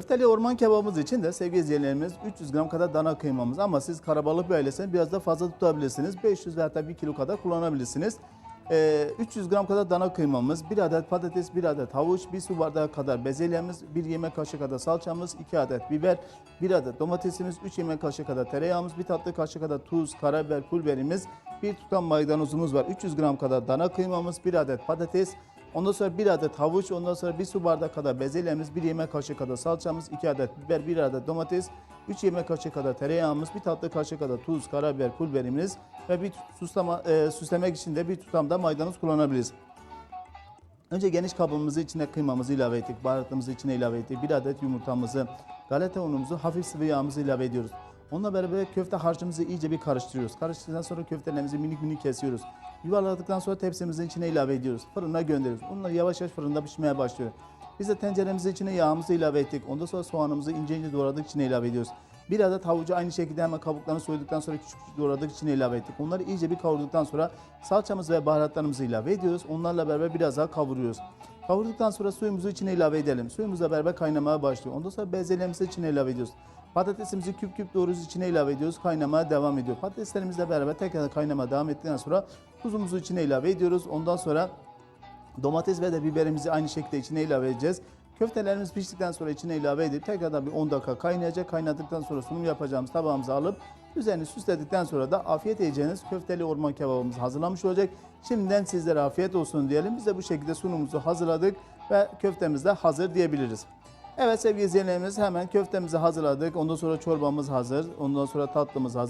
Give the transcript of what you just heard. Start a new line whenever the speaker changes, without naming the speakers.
Köfteli orman kebabımız için de sevgili izleyenlerimiz 300 gram kadar dana kıymamız ama siz karabalık bir ailesini biraz da fazla tutabilirsiniz. 500 ve hatta 1 kilo kadar kullanabilirsiniz. Ee, 300 gram kadar dana kıymamız, 1 adet patates, 1 adet havuç, 1 su bardağı kadar bezelyemiz, 1 yemek kaşığı kadar salçamız, 2 adet biber, 1 adet domatesimiz, 3 yemek kaşığı kadar tereyağımız, 1 tatlı kaşığı kadar tuz, karabiber, pul biberimiz, 1 tutam maydanozumuz var. 300 gram kadar dana kıymamız, 1 adet patates, Ondan sonra bir adet havuç, ondan sonra bir su bardağı kadar bezelyemiz, bir yemek kaşığı kadar salçamız, iki adet biber, bir adet domates, üç yemek kaşığı kadar tereyağımız, bir tatlı kaşığı kadar tuz, karabiber, pul biberimiz ve bir süslama, e, süslemek için de bir tutam da maydanoz kullanabiliriz. Önce geniş kabımızı içine kıymamızı ilave ettik, baharatımızı içine ilave ettik, bir adet yumurtamızı, galeta unumuzu, hafif sıvı yağımızı ilave ediyoruz. Onunla beraber köfte harcımızı iyice bir karıştırıyoruz. Karıştırdıktan sonra köftelerimizi minik minik kesiyoruz. Yuvarladıktan sonra tepsimizin içine ilave ediyoruz. Fırına gönderiyoruz. Onlar yavaş yavaş fırında pişmeye başlıyor. Biz de tenceremizin içine yağımızı ilave ettik. Ondan sonra soğanımızı ince ince doğradık içine ilave ediyoruz. Bir adet havucu aynı şekilde hemen kabuklarını soyduktan sonra küçük küçük doğradık içine ilave ettik. Onları iyice bir kavurduktan sonra salçamız ve baharatlarımızı ilave ediyoruz. Onlarla beraber biraz daha kavuruyoruz. Kavurduktan sonra suyumuzu içine ilave edelim. Suyumuzla beraber kaynamaya başlıyor. Ondan sonra bezelyelerimizi içine ilave ediyoruz. Patatesimizi küp küp doğruyoruz içine ilave ediyoruz. Kaynamaya devam ediyor. Patateslerimizle beraber tekrar kaynamaya devam ettikten sonra tuzumuzu içine ilave ediyoruz. Ondan sonra domates ve de biberimizi aynı şekilde içine ilave edeceğiz. Köftelerimiz piştikten sonra içine ilave edip tekrardan bir 10 dakika kaynayacak. Kaynadıktan sonra sunum yapacağımız tabağımıza alıp üzerini süsledikten sonra da afiyet yiyeceğiniz köfteli orman kebabımız hazırlanmış olacak. Şimdiden sizlere afiyet olsun diyelim. Biz de bu şekilde sunumumuzu hazırladık ve köftemiz de hazır diyebiliriz. Evet sevgili izleyenlerimiz hemen köftemizi hazırladık. Ondan sonra çorbamız hazır. Ondan sonra tatlımız hazır.